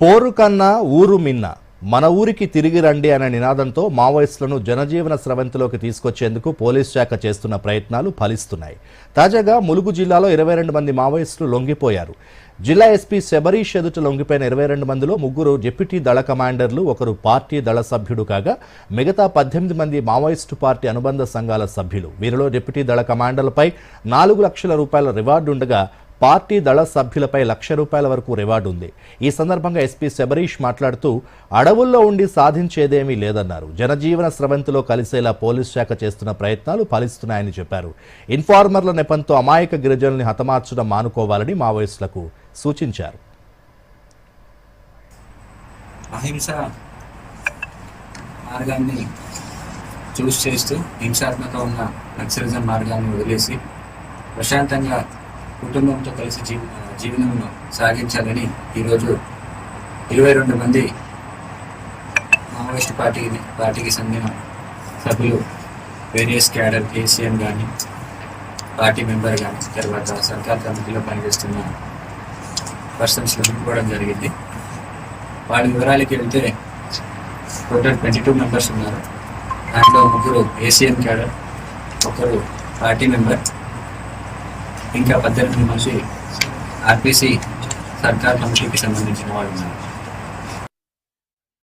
పోరు కన్నా ఊరు మిన్న. మన ఊరికి తిరిగి రండి అనే నినాదంతో మావోయిస్టులను జనజీవన స్రవంతిలోకి తీసుకొచ్చేందుకు పోలీస్ శాఖ చేస్తున్న ప్రయత్నాలు ఫలిస్తున్నాయి. తాజాగా ములుగు జిల్లాలో ఇరవై రెండు మంది మావోయిస్టులు లొంగిపోయారు. జిల్లా ఎస్పీ శబరీష్ ఎదుట లొంగిపోయిన ఇరవై రెండు మందిలో ముగ్గురు డిప్యూటీ దళ కమాండర్లు ఒకరు పార్టీ దళ సభ్యుడు కాగా మిగతా పద్దెనిమిది మంది మావోయిస్టు పార్టీ అనుబంధ సంఘాల సభ్యులు. వీరిలో డిప్యూటీ దళ కమాండర్లపై నాలుగు లక్షల రూపాయల రివార్డు ఉండగా పార్టీ దళ సభ్యులపై లక్ష రూపాయల వరకు రివార్డు ఉంది. ఈ సందర్భంగా ఎస్పీ శబరీష్ మాట్లాడుతూ అడవుల్లో ఉండి సాధించేదేమీ లేదన్నారు. జనజీవన స్రవంతిలో కలిసేలా పోలీస్ శాఖ చేస్తున్న ప్రయత్నాలు ఫలిస్తున్నాయని చెప్పారు. ఇన్ఫార్మర్ల నెపంతో అమాయక గిరిజనుల్ని హతమార్చడం మానుకోవాలని మావోయిస్టులకు సూచించారు. అహింస మార్గాన్ని చూస్ చేస్తూ హింసాత్మక ఉన్న నక్సలిజం మార్గాన్ని వదిలేసి ప్రశాంతంగా కుటుంబంతో కలిసి జీ జీవనంను సాగించాలని ఈరోజు ఇరవై రెండు మంది మావోయిస్ట్ పార్టీ పార్టీకి చెందిన సభ్యులు వేరియస్ క్యాడర్ కేసీఎం కానీ పార్టీ మెంబర్ కానీ తర్వాత సర్కార్ కమిటీలో పనిచేస్తున్న పర్సన్స్ లభించుకోవడం జరిగింది. వాళ్ళ వివరాలకి వెళ్తే టోటల్ ట్వంటీ టూ మెంబర్స్ ఉన్నారు. దాంట్లో ముగ్గురు ఏసీఎం క్యాడర్ ఒకరు పార్టీ మెంబర్. ఇంకా పద్దెనిమిది మంది ఆర్పిసి సర్కార్ మంత్రికి సంబంధించిన వాళ్ళు ఉన్నారు.